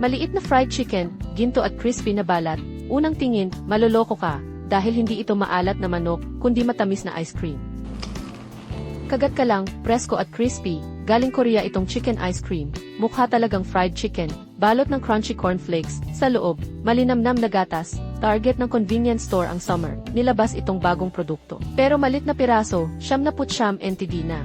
Maliit na fried chicken, ginto at crispy na balat. Unang tingin, maloloko ka, dahil hindi ito maalat na manok, kundi matamis na ice cream. Kagat ka lang, presko at crispy, galing Korea itong chicken ice cream, mukha talagang fried chicken, balot ng crunchy cornflakes, sa loob, malinamnam na gatas, target ng convenience store ang summer, nilabas itong bagong produkto. Pero malit na piraso, siyam na putsyam NTD na.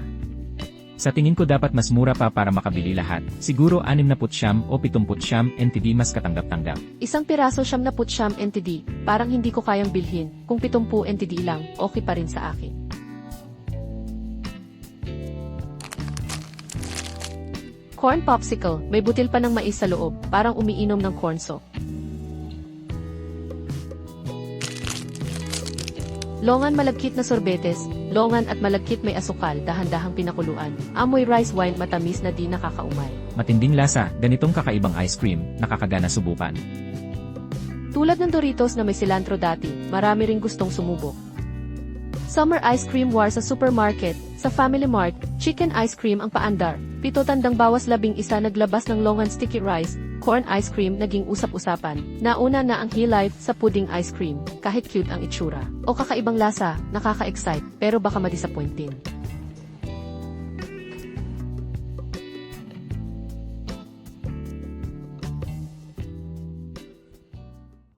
Sa tingin ko dapat mas mura pa para makabili lahat. Siguro 69 o 70 NTD mas katanggap-tanggap. Isang piraso siyam na putsyam NTD, parang hindi ko kayang bilhin, kung 70 NTD lang, okay pa rin sa akin. Corn popsicle, may butil pa ng mais sa loob, parang umiinom ng corn soup. Longan malagkit na sorbetes, longan at malagkit may asukal, dahan-dahang pinakuluan. Amoy rice wine matamis na di nakakaumay. Matinding lasa, ganitong kakaibang ice cream, nakakagana subukan. Tulad ng Doritos na may cilantro dati, marami ring gustong sumubok. Summer ice cream war sa supermarket, sa Family Mart, chicken ice cream ang paandar. Pito tandang bawas labing isa naglabas ng longan sticky rice, corn ice cream naging usap-usapan. Nauna na ang life sa pudding ice cream, kahit cute ang itsura. O kakaibang lasa, nakaka-excite, pero baka madisappoint din.